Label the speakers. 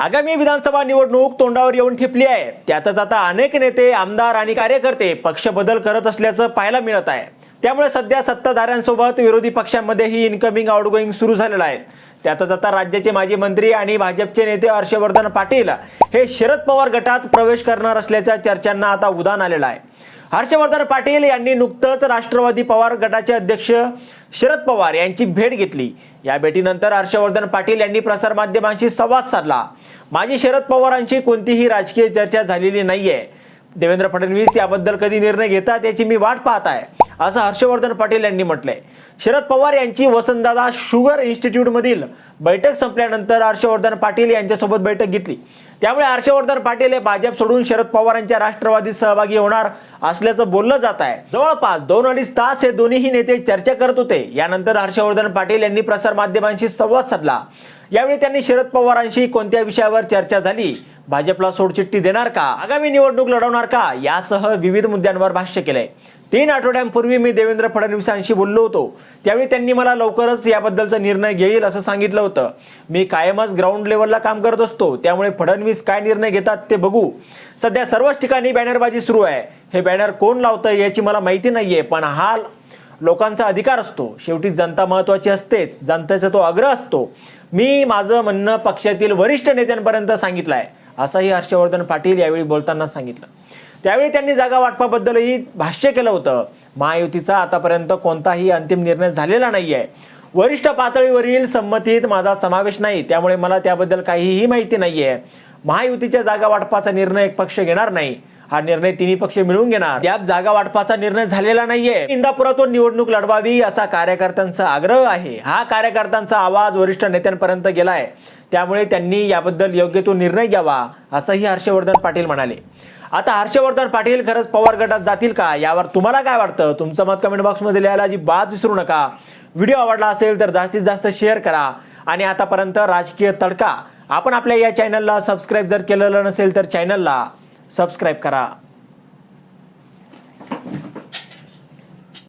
Speaker 1: आगामी विधानसभा निवडणूक तोंडावर येऊन ठेपली आहे. त्यातच आता अनेक नेते आमदार आणि कार्यकर्ते पक्ष बदल करत असल्याचं पाहायला मिळत आहे. त्यामुळे सध्या सत्ताधाऱ्यांसोबत विरोधी पक्षांमध्येही इनकमिंग आउटगोईंग सुरू झालेलं आहे. त्यातच आता राज्याचे माजी मंत्री आणि भाजपचे नेते हर्षवर्धन पाटील हे शरद पवार गटात प्रवेश करणार असल्याच्या चर्चांना आता उदान आलेलं आहे. हर्षवर्धन पाटील यांनी नुकतंच राष्ट्रवादी पवार गटाचे अध्यक्ष शरद पवार यांची भेट घेतली. या भेटीनंतर हर्षवर्धन पाटील यांनी प्रसारमाध्यमांशी संवाद साधला. माझी शरद पवारांची कोणतीही राजकीय चर्चा झालेली नाहीये. देवेंद्र फडणवीस याबद्दल कधी निर्णय घेतात याची मी वाट पाहत आहे असं हर्षवर्धन पाटील यांनी म्हटलंय. शरद पवार यांची वसंतदादा शुगर इन्स्टिट्यूटमधील बैठक संपल्यानंतर हर्षवर्धन पाटील यांच्यासोबत बैठक घेतली. त्यामुळे हर्षवर्धन पाटील हे भाजप सोडून शरद पवारांच्या राष्ट्रवादीत सहभागी होणार असल्याचं बोललं जात आहे. जवळपास दोन अडीच तास हे दोन्ही नेते चर्चा करत होते. यानंतर हर्षवर्धन पाटील यांनी प्रसारमाध्यमांशी संवाद साधला. यावेळी त्यांनी शरद पवारांशी कोणत्या विषयावर चर्चा झाली? भाजपला सोडचिठ्ठी देणार का? आगामी निवडणूक लढवणार का? यासह विविध मुद्द्यांवर भाष्य केलंय. तीन आठवड्यांपूर्वी मी देवेंद्र फडणवीसांशी बोललो होतो. त्यावेळी त्यांनी मला लवकरच याबद्दलचा निर्णय घेईल असं सांगितलं होतं. मी कायमच ग्राउंड लेवलला काम करत असतो. त्यामुळे फडणवीस काय निर्णय घेतात ते बघू. सध्या सर्वच ठिकाणी बॅनरबाजी सुरू आहे. हे बॅनर कोण लावतं याची मला माहिती नाहीये पण हा लोकांचा अधिकार असतो. शेवटी जनता महत्वाची असतेच. जनतेचा तो आग्रह असतो. मी माझं म्हणणं पक्षातील वरिष्ठ नेत्यांपर्यंत सांगितलं आहे असंही हर्षवर्धन पाटील यावेळी बोलताना सांगितलं. त्यावेळी त्यांनी जागा वाटपाबद्दलही भाष्य केलं होतं. महायुतीचा आतापर्यंत कोणताही अंतिम निर्णय झालेला नाही आहे वरिष्ठ पातळीवरील संमतीत माझा समावेश नाही त्यामुळे मला त्याबद्दल काहीही माहिती नाही आहे महायुतीच्या जागा वाटपाचा निर्णय एक पक्ष घेणार नाही. हा निर्णय तिन्ही पक्ष मिळून घेणार. त्यात जागा वाटपाचा निर्णय झालेला नाहीये. इंदापुरातून निवडणूक लढवावी असा कार्यकर्त्यांचा आग्रह आहे. हा कार्यकर्त्यांचा आवाज वरिष्ठ नेत्यांपर्यंत गेलाय. त्यामुळे त्यांनी याबद्दल योग्य तो निर्णय घ्यावा असंही हर्षवर्धन पाटील म्हणाले. आता हर्षवर्धन पाटील खरंच पवार गटात जातील का? यावर तुम्हाला काय वाटतं? तुमचं मत कमेंट बॉक्समध्ये लिहायला अजिबात विसरू नका. व्हिडिओ आवडला असेल तर जास्तीत जास्त शेअर करा. आणि आतापर्यंत राजकीय तडका. आपण आपल्या या चॅनलला सबस्क्राईब जर केलेलं नसेल तर चॅनलला सबस्क्राईब करा.